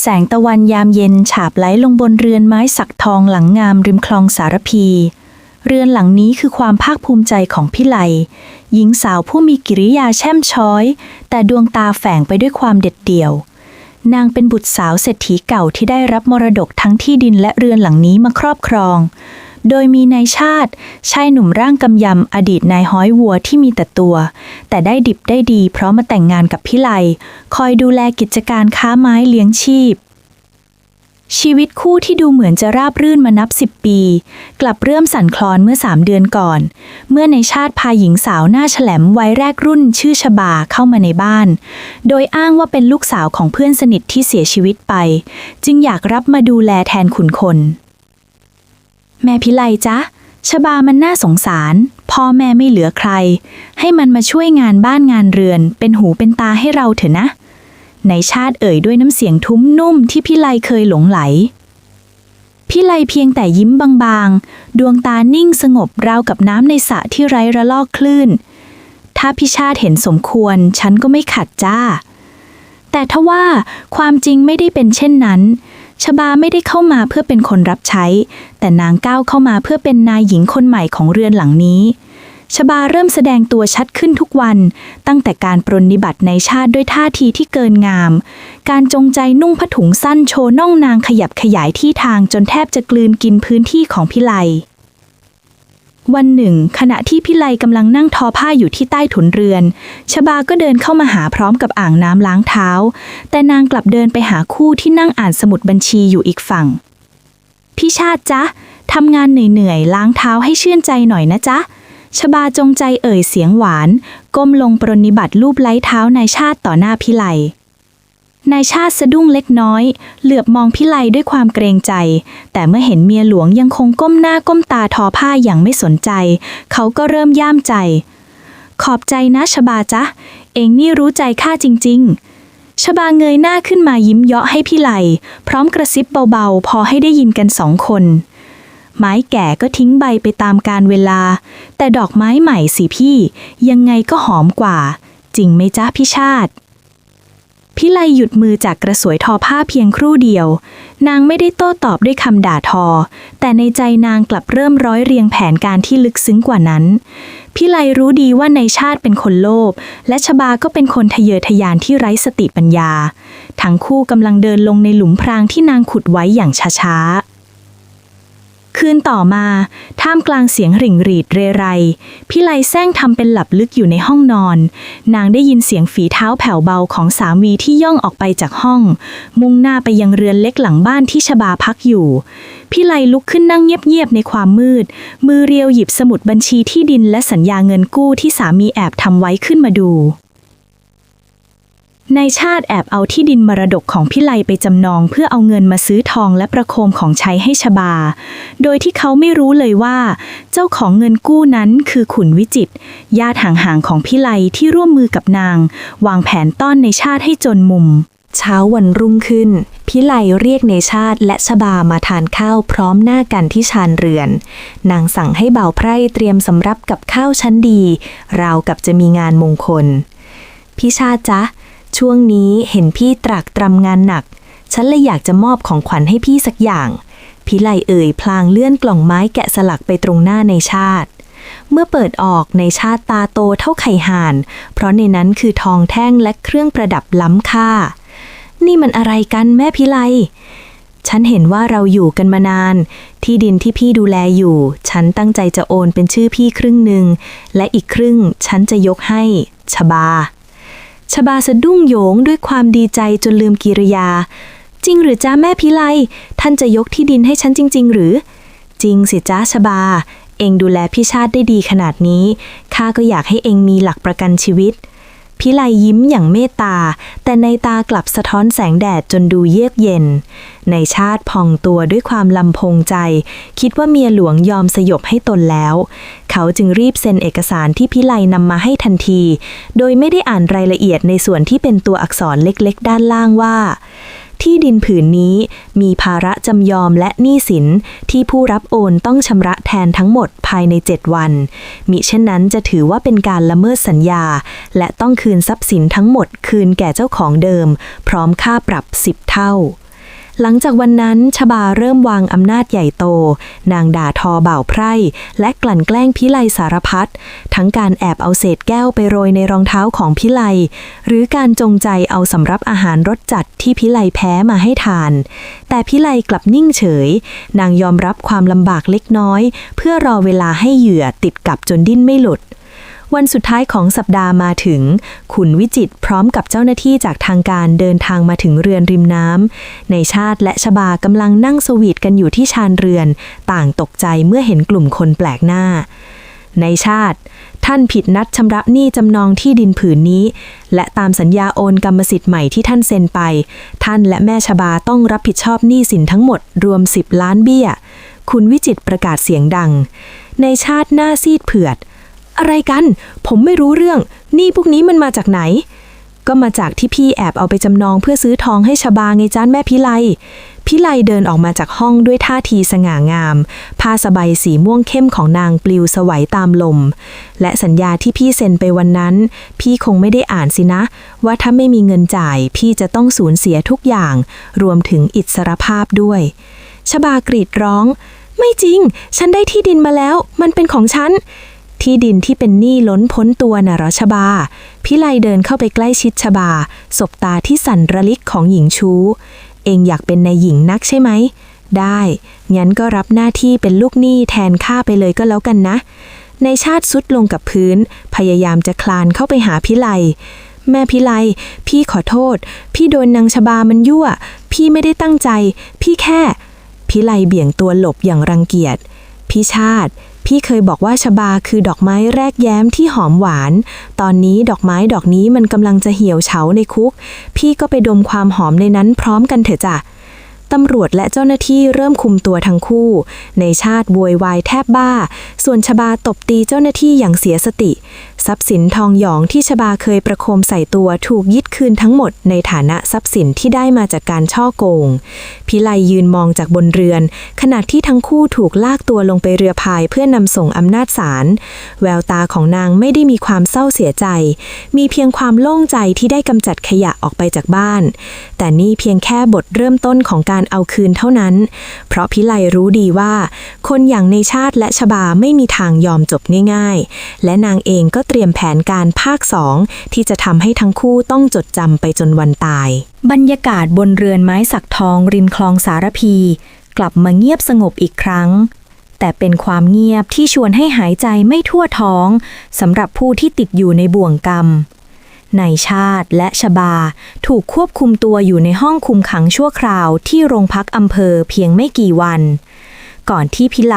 แสงตะวันยามเย็นฉาบไหลลงบนเรือนไม้สักทองหลังงามริมคลองสารพี เรือนหลังนี้คือความภาคภูมิใจของพี่ไลหญิงสาวผู้มีกิริยาแช่มช้อย แต่ดวงตาแฝงไปด้วยความเด็ดเดี่ยว นางเป็นบุตรสาวเศรษฐีเก่าที่ได้รับมรดกทั้งที่ดินและเรือนหลังนี้มาครอบครอง โดยมีนายชาติชายหนุ่มร่างกำยำอดีตนายห้อยวัวที่มีแต่ตัว แต่ได้ดิบได้ดีเพราะมาแต่งงานกับพี่ไลคอยดูแลกิจการค้าไม้เลี้ยงชีพ ชีวิตคู่ที่ดูเหมือนจะราบรื่นมานับสิบปี กลับเริ่มสั่นคลอนเมื่อสามเดือนก่อน เมื่อในชาติพาหญิงสาวหน้าแฉลมวัยแรกรุ่นชื่อชบาเข้ามาในบ้าน โดยอ้างว่าเป็นลูกสาวของเพื่อนสนิทที่เสียชีวิตไป จึงอยากรับมาดูแลแทนขุนคน แม่พิไลจ๊ะชบามันน่าสงสาร พ่อแม่ไม่เหลือใคร ให้มันมาช่วยงานบ้านงานเรือน เป็นหูเป็นตาให้เราเถอะนะ ในชาติเอ่ยด้วยน้ำเสียงทุ้มนุ่มที่พี่ไลเคยหลงไหลพี่ไลเพียงแต่ยิ้มบางๆ ดวงตานิ่งสงบราวกับน้ำในสระที่ไร้ระลอกคลื่น ถ้าพี่ชาติเห็นสมควรฉันก็ไม่ขัดจ้า แต่ทว่าความจริงไม่ได้เป็นเช่นนั้น ชบาไม่ได้เข้ามาเพื่อเป็นคนรับใช้ แต่นางก้าวเข้ามาเพื่อเป็นนายหญิงคนใหม่ของเรือนหลังนี้ชบาเริ่มแสดงตัวชัดขึ้นทุกวัน ตั้งแต่การปรนนิบัติในชาติด้วยท่าทีที่เกินงาม การจงใจนุ่งผ้าถุงสั้นโชว์น่องนางขยับขยายที่ทางจนแทบจะกลืนกินพื้นที่ของพิไล วันหนึ่ง ขณะที่พิไลกำลังนั่งทอผ้าอยู่ที่ใต้ถุนเรือน ชบาก็เดินเข้ามาหาพร้อมกับอ่างน้ำล้างเท้า แต่นางกลับเดินไปหาคู่ที่นั่งอ่านสมุดบัญชีอยู่อีกฝั่ง พี่ชาติจ๊ะทำงานเหนื่อยๆล้างเท้าให้ชื่นใจหน่อยนะจ๊ะชบาจงใจเอ่ยเสียงหวาน ก้มลงปรนนิบัติรูปไล้เท้านายชาติต่อหน้าพิไล นายชาติสะดุ้งเล็กน้อย เหลือบมองพิไลด้วยความเกรงใจ แต่เมื่อเห็นเมียหลวงยังคงก้มหน้าก้มตาทอผ้าอย่างไม่สนใจ เขาก็เริ่มย่ามใจ ขอบใจนะชบาจ๊ะ เองนี่รู้ใจข้าจริง ๆ ชบาเงยหน้าขึ้นมายิ้มเยาะให้พี่ไลพร้อมกระซิบเบาๆ พอให้ได้ยินกันสองคนไม้แก่ก็ทิ้งใบไปตามการเวลา แต่ดอกไม้ใหม่สิพี่ ยังไงก็หอมกว่า จริงไหมจ๊ะพี่ชาติ พิไลหยุดมือจากกระสวยทอผ้าเพียงครู่เดียว นางไม่ได้โต้ตอบด้วยคำด่าทอ แต่ในใจนางกลับเริ่มร้อยเรียงแผนการที่ลึกซึ้งกว่านั้น พิไลรู้ดีว่าในชาติเป็นคนโลภและชบาก็เป็นคนทะเยอทะยานที่ไร้สติปัญญา ทั้งคู่กำลังเดินลงในหลุมพรางที่นางขุดไว้อย่างช้าๆ คืนต่อมา ท่ามกลางเสียงหริ่งรีดเรไรพี่ไลแซงทำเป็นหลับลึกอยู่ในห้องนอน นางได้ยินเสียงฝีเท้าแผ่วเบาของสามีที่ย่องออกไปจากห้อง มุ่งหน้าไปยังเรือนเล็กหลังบ้านที่ชบาพักอยู่พี่ไลลุกขึ้นนั่งเงียบๆในความมืด มือเรียวหยิบสมุดบัญชีที่ดินและสัญญาเงินกู้ที่สามีแอบทำไว้ขึ้นมาดู นายชาติแอบเอาที่ดินมรดกของพี่ไลไปจำนองเพื่อเอาเงินมาซื้อทองและประโคมของใช้ให้ชบา โดยที่เขาไม่รู้เลยว่า เจ้าของเงินกู้นั้นคือขุนวิจิตญาติห่างๆของพี่ไลที่ร่วมมือกับนาง วางแผนต้อนในชาติให้จนมุม เช้าวันรุ่งขึ้น พิไลเรียกในชาติและชบามาทานข้าวพร้อมหน้ากันที่ชานเรือน นางสั่งให้บ่าวไพร่เตรียมสำรับกับข้าวชั้นดี ราวกับจะมีงานมงคลพี่ชาตจ๊ะ ช่วงนี้เห็นพี่ตรากตรำงานหนัก ฉันเลยอยากจะมอบของขวัญให้พี่สักอย่างพิไลเอ่ยพลางเลื่อนกล่องไม้แกะสลักไปตรงหน้าในชาติ เมื่อเปิดออกในชาติตาโตเท่าไข่ห่าน เพราะในนั้นคือทองแท่งและเครื่องประดับล้ำค่า นี่มันอะไรกันแม่พิไลฉันเห็นว่าเราอยู่กันมานาน ที่ดินที่พี่ดูแลอยู่ ฉันตั้งใจจะโอนเป็นชื่อพี่ครึ่งหนึ่ง และอีกครึ่งฉันจะยกให้ชบา ชบาสะดุ้งโยงด้วยความดีใจจนลืมกิริยา จริงหรือจ้าแม่พิไล ท่านจะยกที่ดินให้ฉันจริง ๆ หรือ จริงสิจ้าชบา เองดูแลพี่ชาติได้ดีขนาดนี้ข้าก็อยากให้เองมีหลักประกันชีวิต พิไลยิ้มอย่างเมตตา แต่ในตากลับสะท้อนแสงแดดจนดูเยือกเย็น ในชาติพองตัวด้วยความลำพงใจ คิดว่าเมียหลวงยอมสยบให้ตนแล้ว เขาจึงรีบเซ็นเอกสารที่พิไลนำมาให้ทันที โดยไม่ได้อ่านรายละเอียดในส่วนที่เป็นตัวอักษรเล็กๆ ด้านล่างว่า ที่ดินผืนนี้มีภาระจำยอมและหนี้สินที่ผู้รับโอนต้องชำระแทนทั้งหมดภายใน 7 วัน มิเช่นนั้นจะถือว่าเป็นการละเมิดสัญญา และต้องคืนทรัพย์สินทั้งหมดคืนแก่เจ้าของเดิม พร้อมค่าปรับ 10 เท่า หลังจากวันนั้นชบาเริ่มวางอำนาจใหญ่โต นางด่าทอบ่าวไพร่ และกลั่นแกล้งพิไลสารพัดทั้งการแอบเอาเศษแก้วไปโรยในรองเท้าของพิไล หรือการจงใจเอาสำรับอาหารรสจัดที่พิไลแพ้มาให้ทาน แต่พิไลกลับนิ่งเฉย นางยอมรับความลำบากเล็กน้อย เพื่อรอเวลาให้เหยื่อติดกับจนดิ้นไม่หลุด วันสุดท้ายของสัปดาห์มาถึง ขุนวิจิตพร้อมกับเจ้าหน้าที่จากทางการเดินทางมาถึงเรือนริมน้ำ ในชาติและชบากำลังนั่งสวีทกันอยู่ที่ชานเรือน ต่างตกใจเมื่อเห็นกลุ่มคนแปลกหน้า ในชาติท่านผิดนัดชำระหนี้จำนองที่ดินผืนนี้ และตามสัญญาโอนกรรมสิทธิ์ใหม่ที่ท่านเซ็นไป ท่านและแม่ชบาต้องรับผิดชอบหนี้สินทั้งหมดรวม 10 ล้านเบี้ย คุณวิจิตประกาศเสียงดัง ในชาติหน้าซีดเผือด อะไรกัน ผมไม่รู้เรื่อง นี่พวกนี้มันมาจากไหน ก็มาจากที่พี่แอบเอาไปจำนองเพื่อซื้อทองให้ชบาไงจ้านแม่พิไลพิไลเดินออกมาจากห้องด้วยท่าทีสง่างาม ผ้าสบายสีม่วงเข้มของนางปลิวสวัยตามลม และสัญญาที่พี่เซ็นไปวันนั้น พี่คงไม่ได้อ่านสินะ ว่าถ้าไม่มีเงินจ่าย พี่จะต้องสูญเสียทุกอย่าง รวมถึงอิสรภาพด้วย ชบากรีดร้อง ไม่จริง ฉันได้ที่ดินมาแล้ว มันเป็นของฉัน ที่ดินที่เป็นหนี้ล้นพ้นตัวน่ะหรอชบา พิไลเดินเข้าไปใกล้ชิดชบา สบตาที่สั่นระลิกของหญิงชู้ เองอยากเป็นนายหญิงนักใช่ไหม ได้ งั้นก็รับหน้าที่เป็นลูกหนี้แทนข้าไปเลยก็แล้วกันนะ ในชาติสุดลงกับพื้น พยายามจะคลานเข้าไปหาพิไล แม่พิไล พี่ขอโทษ พี่โดนนางชบามันยั่ว พี่ไม่ได้ตั้งใจ พี่แค่ พิไลเบี่ยงตัวหลบอย่างรังเกียจ พี่ชาติ พี่เคยบอกว่าชบาคือดอกไม้แรกแย้มที่หอมหวาน ตอนนี้ดอกไม้ดอกนี้มันกำลังจะเหี่ยวเฉาในคุก พี่ก็ไปดมความหอมในนั้นพร้อมกันเถอะจ้ะ ตำรวจและเจ้าหน้าที่เริ่มคุมตัวทั้งคู่ ในชาติบวยวายแทบบ้า ส่วนชบาตบตีเจ้าหน้าที่อย่างเสียสติ ทรัพย์สินทองหยองที่ชบาเคยประโคมใส่ตัวถูกยึดคืนทั้งหมดในฐานะทรัพย์สินที่ได้มาจากการช่อโกง พิไลยืนมองจากบนเรือน ขณะที่ทั้งคู่ถูกลากตัวลงไปเรือพายเพื่อนำส่งอำนาจศาล แววตาของนางไม่ได้มีความเศร้าเสียใจ มีเพียงความโล่งใจที่ได้กำจัดขยะออกไปจากบ้าน แต่นี่เพียงแค่บทเริ่มต้นของการการเอาคืนเท่านั้น เพราะพิไลรู้ดีว่า คนอย่างในชาติและชบาไม่มีทางยอมจบง่าย ๆ และนางเองก็เตรียมแผนการภาคสองที่จะทำให้ทั้งคู่ต้องจดจำไปจนวันตาย บรรยากาศบนเรือนไม้สักทองริมคลองสารพี กลับมาเงียบสงบอีกครั้งแต่เป็นความเงียบที่ชวนให้หายใจไม่ทั่วท้องสำหรับผู้ที่ติดอยู่ในบ่วงกรรม ในชาติและชบา ถูกควบคุมตัวอยู่ในห้องคุมขังชั่วคราวที่โรงพักอำเภอเพียงไม่กี่วัน ก่อนที่พิไล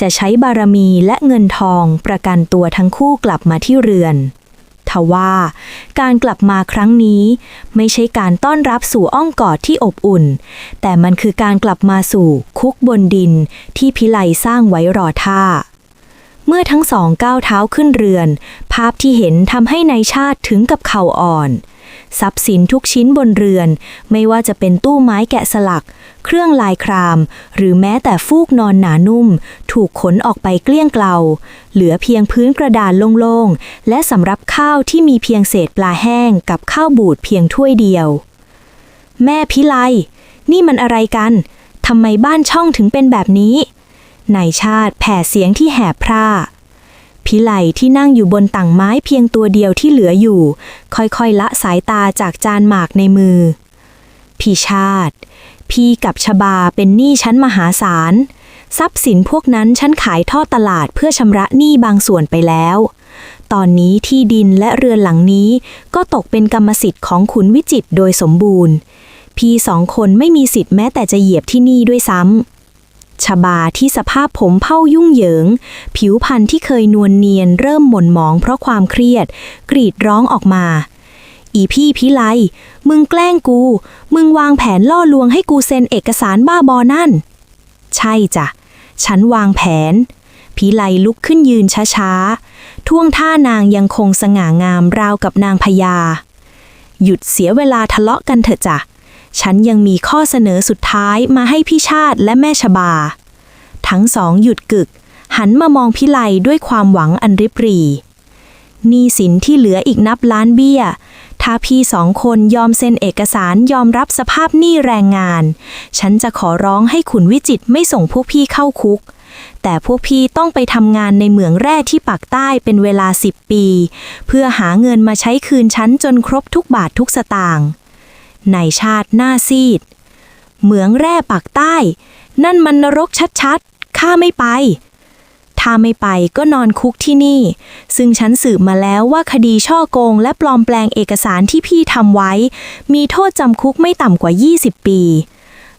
จะใช้บารมีและเงินทองประกันตัวทั้งคู่กลับมาที่เรือนทว่าการกลับมาครั้งนี้ไม่ใช่การต้อนรับสู่อ้อมกอดที่อบอุ่น แต่มันคือการกลับมาสู่คุกบนดินที่พิไลสร้างไว้รอท่า เมื่อทั้งสองก้าวเท้าขึ้นเรือน ภาพที่เห็นทำให้ในายชาติถึงกับเข่าอ่อน ทรัพย์สินทุกชิ้นบนเรือน ไม่ว่าจะเป็นตู้ไม้แกะสลัก เครื่องลายคราม หรือแม้แต่ฟูกนอนหนานุ่ม ถูกขนออกไปเกลี้ยงเกลา เหลือเพียงพื้นกระดานโล่งๆ และสำรับข้าวที่มีเพียงเศษปลาแห้งกับข้าวบูดเพียงถ้วยเดียว แม่พิไล นี่มันอะไรกันทำไมบ้านช่องถึงเป็นแบบนี้ นายชาติแผ่เสียงที่แหบพร่า พิไลที่นั่งอยู่บนต่างไม้เพียงตัวเดียวที่เหลืออยู่ ค่อยๆละสายตาจากจานหมากในมือ พี่ชาติ พี่กับชบาเป็นหนี้ชั้นมหาศาล ทรัพย์สินพวกนั้นฉันขายทอดตลาดเพื่อชำระหนี้บางส่วนไปแล้ว ตอนนี้ที่ดินและเรือนหลังนี้ก็ตกเป็นกรรมสิทธิ์ของขุนวิจิตโดยสมบูรณ์ พี่สองคนไม่มีสิทธิ์แม้แต่จะเหยียบที่นี่ด้วยซ้ำ ชบาที่สภาพผมเผ้ายุ่งเหยิง ผิวพรรณที่เคยนวลเนียนเริ่มหม่นหมองเพราะความเครียด กรีดร้องออกมา อีพี่พิไล มึงแกล้งกู มึงวางแผนล่อลวงให้กูเซ็นเอกสารบ้าบอนั่น ใช่จ้ะ ฉันวางแผน พิไลลุกขึ้นยืนช้าๆ ท่วงท่านางยังคงสง่างามราวกับนางพญา หยุดเสียเวลาทะเลาะกันเถอะจ้ะ ฉันยังมีข้อเสนอสุดท้ายมาให้พี่ชาติและแม่ชบา ทั้งสองหยุดกึก หันมามองพิไลด้วยความหวังอันริบหรี่นี้สินที่เหลืออีกนับล้านเบี้ย ถ้าพี่สองคนยอมเซ็นเอกสารยอมรับสภาพหนี้แรงงาน ฉันจะขอร้องให้ขุนวิจิตไม่ส่งพวกพี่เข้าคุก แต่พวกพี่ต้องไปทำงานในเหมืองแร่ที่ปากใต้เป็นเวลาสิบปี เพื่อหาเงินมาใช้คืนฉันจนครบทุกบาททุกสตางค์ ในชาติหน้าซีด เหมืองแร่ปากใต้ นั่นมันนรกชัดๆ ข้าไม่ไป ถ้าไม่ไปก็นอนคุกที่นี่ ซึ่งฉันสืบมาแล้วว่าคดีช่อโกงและปลอมแปลงเอกสารที่พี่ทำไว้ มีโทษจำคุกไม่ต่ำกว่า 20 ปี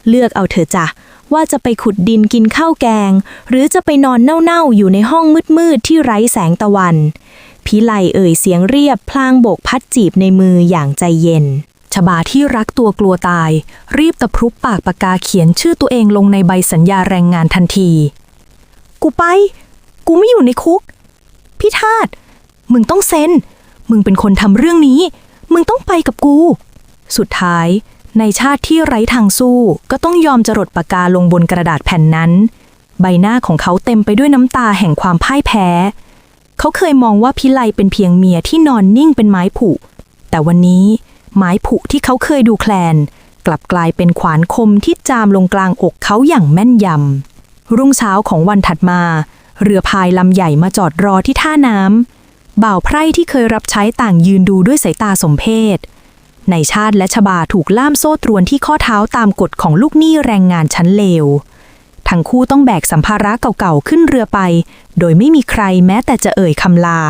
เลือกเอาเถอะจ้ะว่าจะไปขุดดินกินข้าวแกง หรือจะไปนอนเน่าๆ อยู่ในห้องมืดๆ ที่ไร้แสงตะวัน พิไลเอ่ยเสียงเรียบพลางโบกพัดจีบในมืออย่างใจเย็น ชบาที่รักตัวกลัวตาย รีบตะพรุบปากปากกาเขียนชื่อตัวเองลงในใบสัญญาแรงงานทันที กูไป กูไม่อยู่ในคุก พี่ทาตมึงต้องเซ็น มึงเป็นคนทำเรื่องนี้ มึงต้องไปกับกู สุดท้ายในชาติที่ไร้ทางสู้ก็ต้องยอมจรดปากกาลงบนกระดาษแผ่นนั้น ใบหน้าของเขาเต็มไปด้วยน้ำตาแห่งความพ่ายแพ้ เขาเคยมองว่าพิไลเป็นเพียงเมียที่นอนนิ่งเป็นไม้ผุ แต่วันนี้ ไม้ผุที่เขาเคยดูแคลน กลับกลายเป็นขวานคมที่จามลงกลางอกเขาอย่างแม่นยำ รุ่งเช้าของวันถัดมา เรือพายลำใหญ่มาจอดรอที่ท่าน้ำบ่าวไพร่ที่เคยรับใช้ต่างยืนดูด้วยสายตาสมเพศในชาติและชบาถูกล่ามโซ่ตรวนที่ข้อเท้าตามกฎของลูกหนี้แรงงานชั้นเลว ทั้งคู่ต้องแบกสัมภาระเก่าๆขึ้นเรือไป โดยไม่มีใครแม้แต่จะเอ่ยคำลา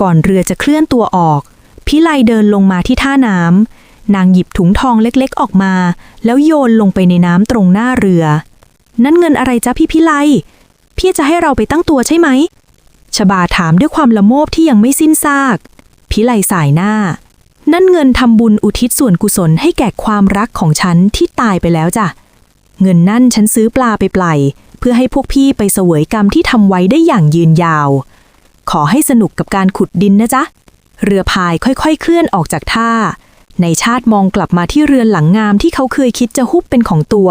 ก่อนเรือจะเคลื่อนตัวออก พิไลเดินลงมาที่ท่าน้ำนางหยิบถุงทองเล็กๆออกมา แล้วโยนลงไปในน้ำตรงหน้าเรือ นั่นเงินอะไรจ๊ะพี่พิไล พี่จะให้เราไปตั้งตัวใช่ไหม ชบาถามด้วยความละโมบที่ยังไม่สิ้นซาก พิไลสายหน้า นั่นเงินทำบุญอุทิศส่วนกุศลให้แก่ความรักของฉันที่ตายไปแล้วจ้ะ เงินนั่นฉันซื้อปลาไปปล่อยเพื่อให้พวกพี่ไปเสวยกรรมที่ทำไว้ได้อย่างยืนยาว ขอให้สนุกกับการขุดดินนะจ๊ะ เรือพายค่อยๆ เคลื่อนออกจากท่า ในชาติมองกลับมาที่เรือนหลังงามที่เขาเคยคิดจะฮุบเป็นของตัว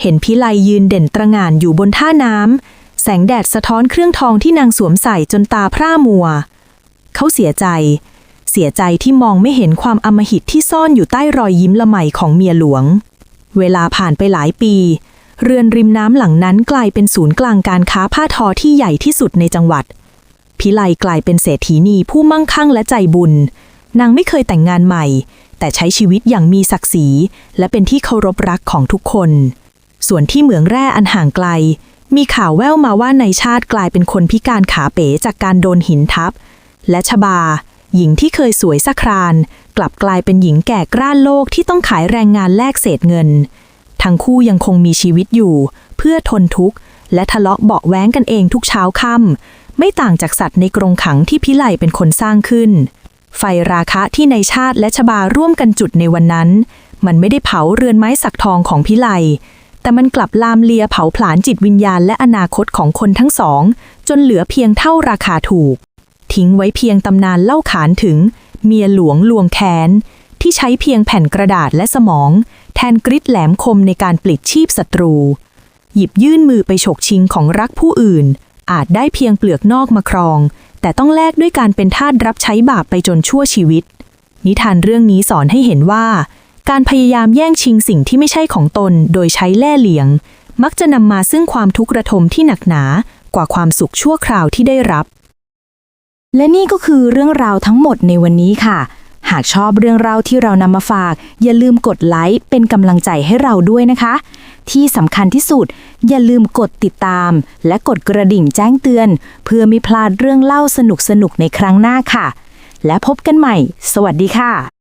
เห็นพิไลยืนเด่นตระงานอยู่บนท่าน้ำแสงแดดสะท้อนเครื่องทองที่นางสวมใส่จนตาพร่ามัว เขาเสียใจ เสียใจที่มองไม่เห็นความอมหิตที่ซ่อนอยู่ใต้รอยยิ้มละไมของเมียหลวง เวลาผ่านไปหลายปี เรือนริมน้ำหลังนั้นกลายเป็นศูนย์กลางการค้าผ้าทอที่ใหญ่ที่สุดในจังหวัด พิไลกลายเป็นเศรษฐีนีผู้มั่งคั่งและใจบุญ นางไม่เคยแต่งงานใหม่ แต่ใช้ชีวิตอย่างมีศักดิ์ศรี และเป็นที่เคารพรักของทุกคน ส่วนที่เหมืองแร่อันห่างไกล มีข่าวแว่วมาว่าในชาติกลายเป็นคนพิการขาเป๋จากการโดนหินทับ และชบา หญิงที่เคยสวยสักคราน กลับกลายเป็นหญิงแก่กร้านโลกที่ต้องขายแรงงานแลกเศษเงิน ทั้งคู่ยังคงมีชีวิตอยู่ เพื่อทนทุกข์และทะเลาะเบาะแว้งกันเองทุกเช้าค่ำ ไม่ต่างจากสัตว์ในกรงขังที่พิไลเป็นคนสร้างขึ้น ไฟราคะที่ในชาติและชบาร่วมกันจุดในวันนั้น มันไม่ได้เผาเรือนไม้สักทองของพิไลแต่มันกลับลามเลียเผาผลาญจิตวิญญาณและอนาคตของคนทั้งสอง จนเหลือเพียงเท่าราคาถูก ทิ้งไว้เพียงตำนานเล่าขานถึง เมียหลวงลวงแค้น ที่ใช้เพียงแผ่นกระดาษและสมอง แทนกริดแหลมคมในการปลิดชีพศัตรู หยิบยื่นมือไปฉกชิงของรักผู้อื่น อาจได้เพียงเปลือกนอกมาครอง แต่ต้องแลกด้วยการเป็นทาสรับใช้บาปไปจนชั่วชีวิต นิทานเรื่องนี้สอนให้เห็นว่า การพยายามแย่งชิงสิ่งที่ไม่ใช่ของตนโดยใช้แล่เหลียง มักจะนำมาซึ่งความทุกข์ระทมที่หนักหนากว่าความสุขชั่วคราวที่ได้รับ และนี่ก็คือเรื่องราวทั้งหมดในวันนี้ค่ะ หากชอบเรื่องราวที่เรานำมาฝาก อย่าลืมกดไลค์เป็นกำลังใจให้เราด้วยนะคะ ที่สำคัญที่สุด อย่าลืมกดติดตาม และกดกระดิ่งแจ้งเตือน เพื่อไม่พลาดเรื่องเล่าสนุกๆในครั้งหน้าค่ะ และพบกันใหม่ สวัสดีค่ะ